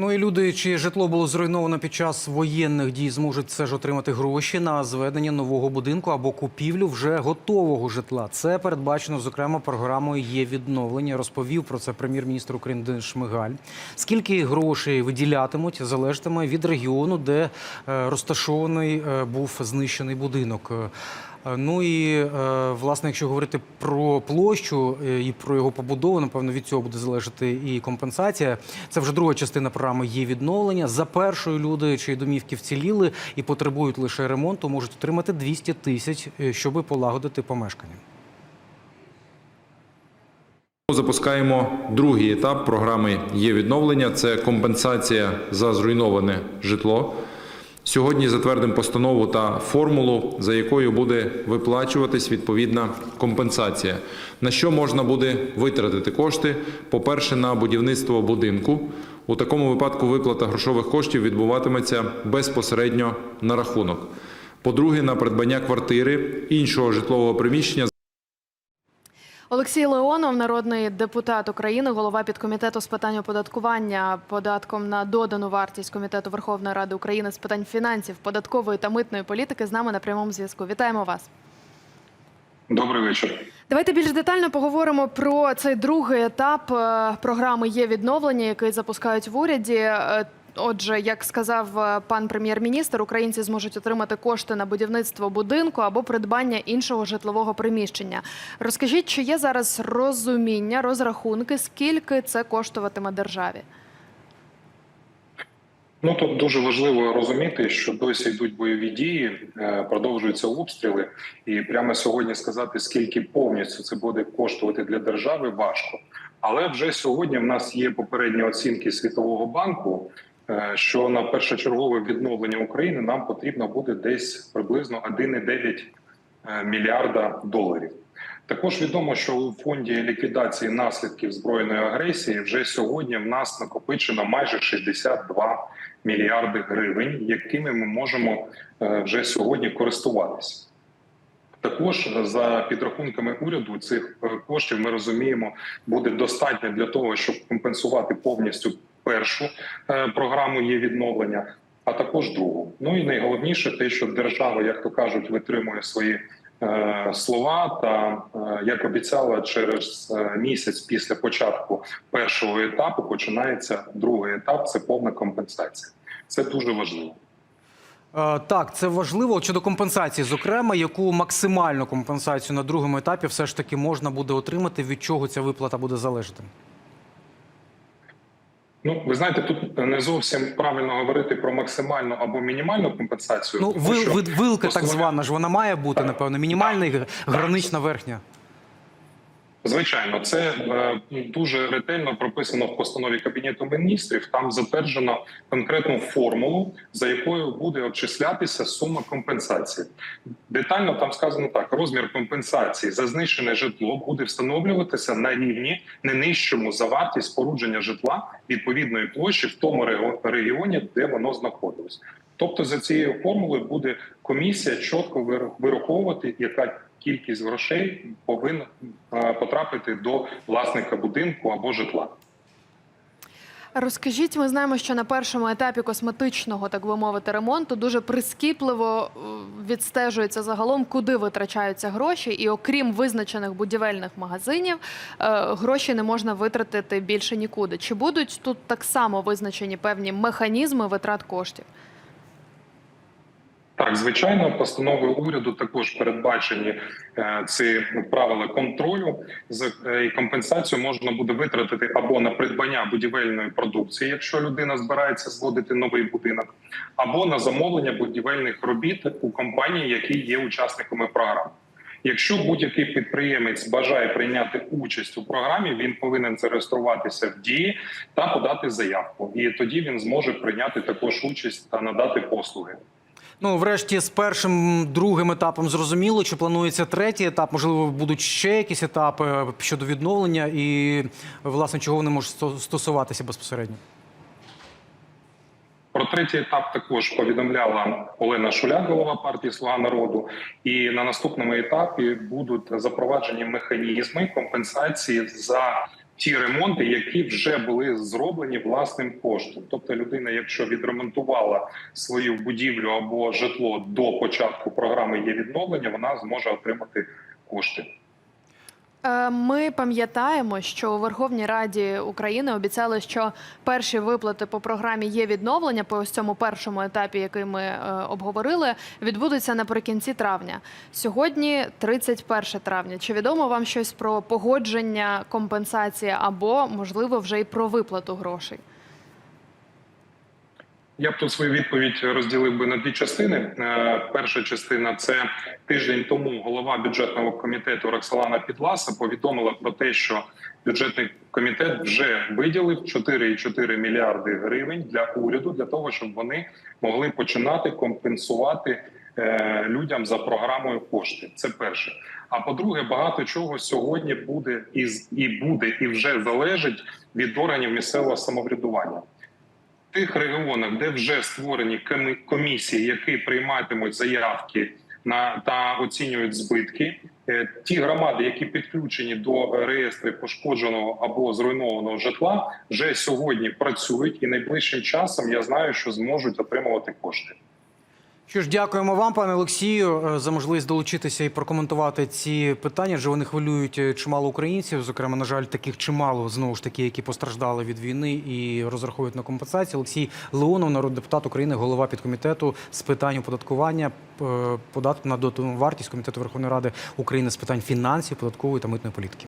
Ну і люди, чиє житло було зруйновано під час воєнних дій, зможуть все ж отримати гроші на зведення нового будинку або купівлю вже готового житла. Це передбачено зокрема програмою є відновлення. Розповів про це прем'єр-міністр України Денис Шмигаль. Скільки грошей виділятимуть, залежатиме від регіону, де е, розташований е, був знищений будинок. Е, Ну і е, власне, якщо говорити про площу е, і про його побудову, напевно, від цього буде залежати і компенсація. Це вже друга частина програми є відновлення. За першою люди, чиї домівки вціліли і потребують лише ремонту, можуть отримати 200 тисяч, щоби полагодити помешкання. Запускаємо другий етап програми є відновлення. Це компенсація за зруйноване житло. Сьогодні затвердимо постанову та формулу, за якою буде виплачуватись відповідна компенсація. На що можна буде витратити кошти? По-перше, на будівництво будинку. У такому випадку виплата грошових коштів відбуватиметься безпосередньо на рахунок. По-друге, на придбання квартири іншого житлового приміщення. Олексій Леонов, народний депутат України, голова підкомітету з питань оподаткування податком на додану вартість комітету Верховної Ради України з питань фінансів, податкової та митної політики з нами на прямому зв'язку. Вітаємо вас. Добрий вечір. Давайте більш детально поговоримо про цей другий етап е, програми є відновлення, який запускають в уряді. Отже, як сказав е, пан прем'єр-міністр, українці зможуть отримати кошти на будівництво будинку або придбання іншого житлового приміщення. Розкажіть, чи є зараз розуміння, розрахунки, скільки це коштуватиме державі? Ну тут дуже важливо розуміти, що досі йдуть бойові дії, е, продовжуються обстріли, і прямо сьогодні сказати, скільки повністю це буде коштувати для держави, важко. Але вже сьогодні в нас є попередні оцінки Світового банку, що на першочергове відновлення України нам потрібно буде десь приблизно 1,9 е, мільярда доларів. Також відомо, що у фонді ліквідації наслідків збройної агресії вже сьогодні в нас накопичено майже 62 мільярди гривень, якими ми можемо е, вже сьогодні користуватися. Також за підрахунками уряду цих е, коштів ми розуміємо буде достатньо для того, щоб компенсувати повністю першу е, програму є відновлення, а також другу. Ну і найголовніше те, що держава, як то кажуть, витримує свої е, слова. Та е, як обіцяла, через місяць після початку першого етапу починається другий етап. Це повна компенсація. Це дуже важливо. Так, це важливо. Щодо компенсації, зокрема, яку максимальну компенсацію на другому етапі все ж таки можна буде отримати, від чого ця виплата буде залежати? Ну, ви знаєте, тут не зовсім правильно говорити про максимальну або мінімальну компенсацію. Ну, ви, що вилка так звана ж вона має бути, напевно, мінімальна і гранична верхня. Звичайно, це е, дуже ретельно прописано в постанові кабінету міністрів. Там затверджено конкретну формулу, за якою буде обчислятися сума компенсації. Детально там сказано так: розмір компенсації за знищене житло буде встановлюватися на рівні не нижчому за вартість спорудження житла відповідної площі в тому регіоні, де воно знаходилось. Тобто, за цією формулою буде комісія чітко вир- вираховувати, яка кількість грошей повинна е, потрапити до власника будинку або житла. Розкажіть, ми знаємо, що на першому етапі косметичного, так би мовити, ремонту дуже прискіпливо е, відстежується загалом, куди витрачаються гроші, і окрім визначених будівельних магазинів, е, гроші не можна витратити більше нікуди. Чи будуть тут так само визначені певні механізми витрат коштів? Так, звичайно, постановою уряду також передбачені е, ці правила контролю з е, компенсацію можна буде витратити або на придбання будівельної продукції, якщо людина збирається зводити новий будинок, або на замовлення будівельних робіт у компанії, які є учасниками програми. Якщо будь-який підприємець бажає прийняти участь у програмі, він повинен зареєструватися в дії та подати заявку, і тоді він зможе прийняти також участь та надати послуги. Ну, врешті, з першим другим етапом зрозуміло, чи планується третій етап. Можливо, будуть ще якісь етапи щодо відновлення, і власне чого вони можуть стосуватися безпосередньо. Про третій етап також повідомляла Олена Шуляк, голова партії Слуга народу. І на наступному етапі будуть запроваджені механізми компенсації за ті ремонти, які вже були зроблені власним коштом. Тобто, людина, якщо відремонтувала свою будівлю або житло до початку програми є відновлення, вона зможе отримати кошти. Е, Ми пам'ятаємо, що у Верховній Раді України обіцяли, що перші виплати по програмі є відновлення по ось цьому першому етапі, який ми е, обговорили, відбудуться наприкінці травня. Сьогодні 31 травня. Чи відомо вам щось про погодження компенсації або можливо вже й про виплату грошей? Я б тут свою відповідь розділив би на дві частини. Е, Перша частина це тиждень тому голова бюджетного комітету Роксолана Підласа повідомила про те, що бюджетний комітет вже виділив 4,4 мільярди гривень для уряду для того, щоб вони могли починати компенсувати е, людям за програмою кошти. Це перше. А по-друге, багато чого сьогодні буде і і буде, і вже залежить від органів місцевого самоврядування тих регіонах, де вже створені комі- комісії, які прийматимуть заявки на та оцінюють збитки. е, Ті громади, які підключені до реєстру пошкодженого або зруйнованого житла, вже сьогодні працюють, і найближчим часом я знаю, що зможуть отримувати кошти. Що ж, дякуємо вам, пане Олексію, е, за можливість долучитися і прокоментувати ці питання. Адже вони хвилюють е, чимало українців. Зокрема, на жаль, таких чимало знову ж таки, які постраждали від війни і розраховують на компенсацію. Олексій Леонов, народний депутат України, голова підкомітету з питань оподаткування е, податку на додану вартість комітету Верховної Ради України з питань фінансів, податкової та митної політики.